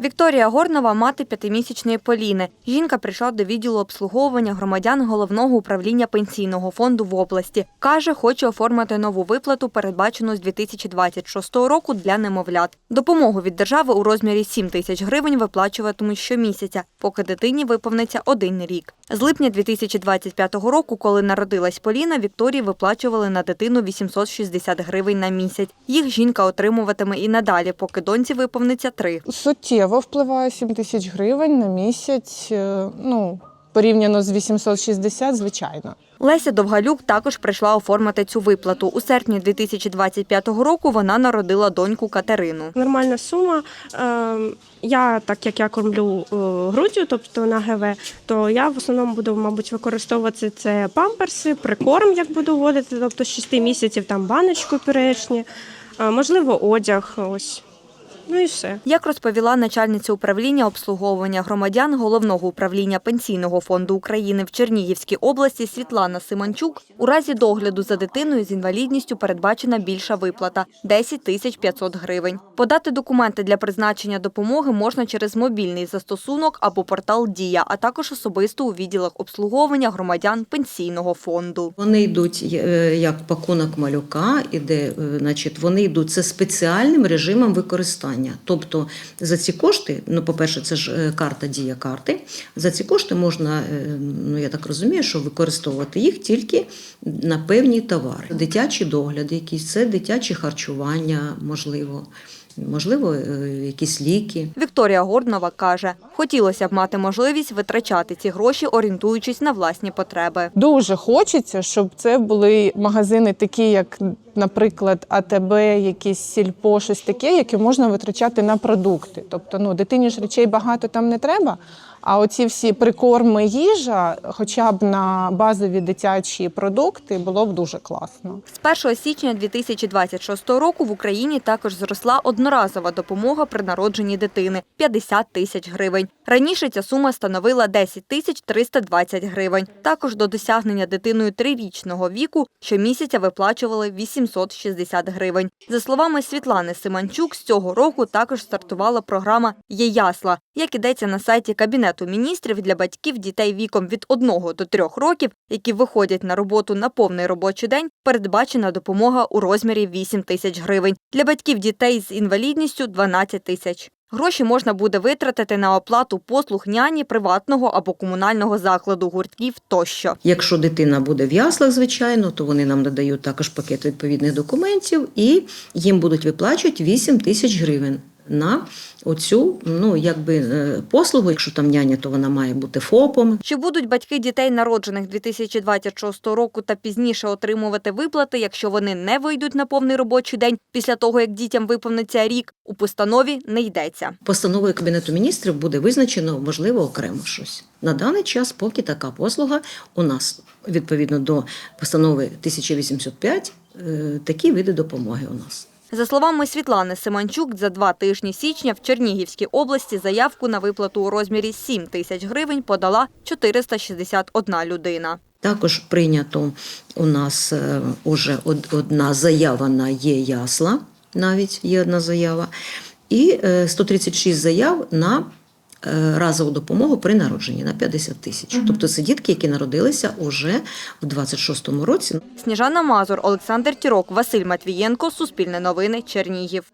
Вікторія Горнова – мати п'ятимісячної Поліни. Жінка прийшла до відділу обслуговування громадян Головного управління пенсійного фонду в області. Каже, хоче оформити нову виплату, передбачену з 2026 року для немовлят. Допомогу від держави у розмірі 7 тисяч гривень виплачуватимуть щомісяця, поки дитині виповниться один рік. З липня 2025 року, коли народилась Поліна, Вікторії виплачували на дитину 860 гривень на місяць. Їх жінка отримуватиме і надалі, поки доньці виповниться три. Суттєво впливає 7 тисяч гривень на місяць. е, Ну, порівняно з 860, звичайно. Леся Довгалюк також прийшла оформити цю виплату. У серпні 2025 року вона народила доньку Катерину. Нормальна сума. Е, Я, так як я кормлю е, груддю, тобто на ГВ, то я в основному буду, мабуть, використовувати це памперси, прикорм, як буду вводити, тобто з 6 місяців там баночку пюрешні, можливо, одяг. Ось. Ну і все. Як розповіла начальниця управління обслуговування громадян Головного управління Пенсійного фонду України в Чернігівській області Світлана Симончук, у разі догляду за дитиною з інвалідністю передбачена більша виплата – 10 тисяч 500 гривень. Подати документи для призначення допомоги можна через мобільний застосунок або портал «Дія», а також особисто у відділах обслуговування громадян Пенсійного фонду. Вони йдуть е, як пакунок малюка, іде, е, значить, вони йдуть це спеціальним режимом використання. Тобто за ці кошти, ну, по-перше, це ж е, карта дія карти. За ці кошти можна, е, ну я так розумію, що використовувати їх тільки на певні товари. Дитячі догляди, якісь це дитячі харчування, можливо, можливо, е, якісь ліки. Вікторія Горнова каже, хотілося б мати можливість витрачати ці гроші, орієнтуючись на власні потреби. Дуже хочеться, щоб це були магазини, такі як, наприклад, АТБ, якісь сільпо, щось таке, яке можна витрачати на продукти. Тобто, ну дитині ж речей багато там не треба. А оці всі прикорми їжа, хоча б на базові дитячі продукти, було б дуже класно. З 1 січня 2026 року в Україні також зросла одноразова допомога при народженні дитини – 50 тисяч гривень. Раніше ця сума становила 10 тисяч 320 гривень. Також до досягнення дитиною трирічного віку щомісяця виплачували 860 гривень. За словами Світлани Симанчук, з цього року також стартувала програма «Є ясла», як ідеться на сайті Кабінету міністрів для батьків дітей віком від 1 до 3 років, які виходять на роботу на повний робочий день, передбачена допомога у розмірі 8 тисяч гривень. Для батьків дітей з інвалідністю – 12 тисяч. Гроші можна буде витратити на оплату послуг няні, приватного або комунального закладу, гуртків тощо. Якщо дитина буде в яслах, звичайно, то вони нам надають також пакет відповідних документів і їм будуть виплачувати 8 тисяч гривень на оцю ну, якби, е, послугу. Якщо там няня, то вона має бути ФОПом. Чи будуть батьки дітей, народжених 2026 року та пізніше отримувати виплати, якщо вони не вийдуть на повний робочий день після того, як дітям виповниться рік, у постанові не йдеться. Постановою Кабінету міністрів буде визначено, можливо, окремо щось. На даний час, поки така послуга у нас відповідно до постанови 1085, е, такі види допомоги у нас. За словами Світлани Симанчук, за два тижні січня в Чернігівській області заявку на виплату у розмірі 7 тисяч гривень подала 461 людина. Також прийнято у нас е, уже одна заява на ЄЯСЛА, навіть є одна заява, і е, 136 заяв на е, разову допомогу при народженні на 50 тисяч. Тобто це дітки, які народилися уже в 26-му році. Сніжана Мазур, Олександр Тірок, Василь Матвієнко, Суспільне новини, Чернігів.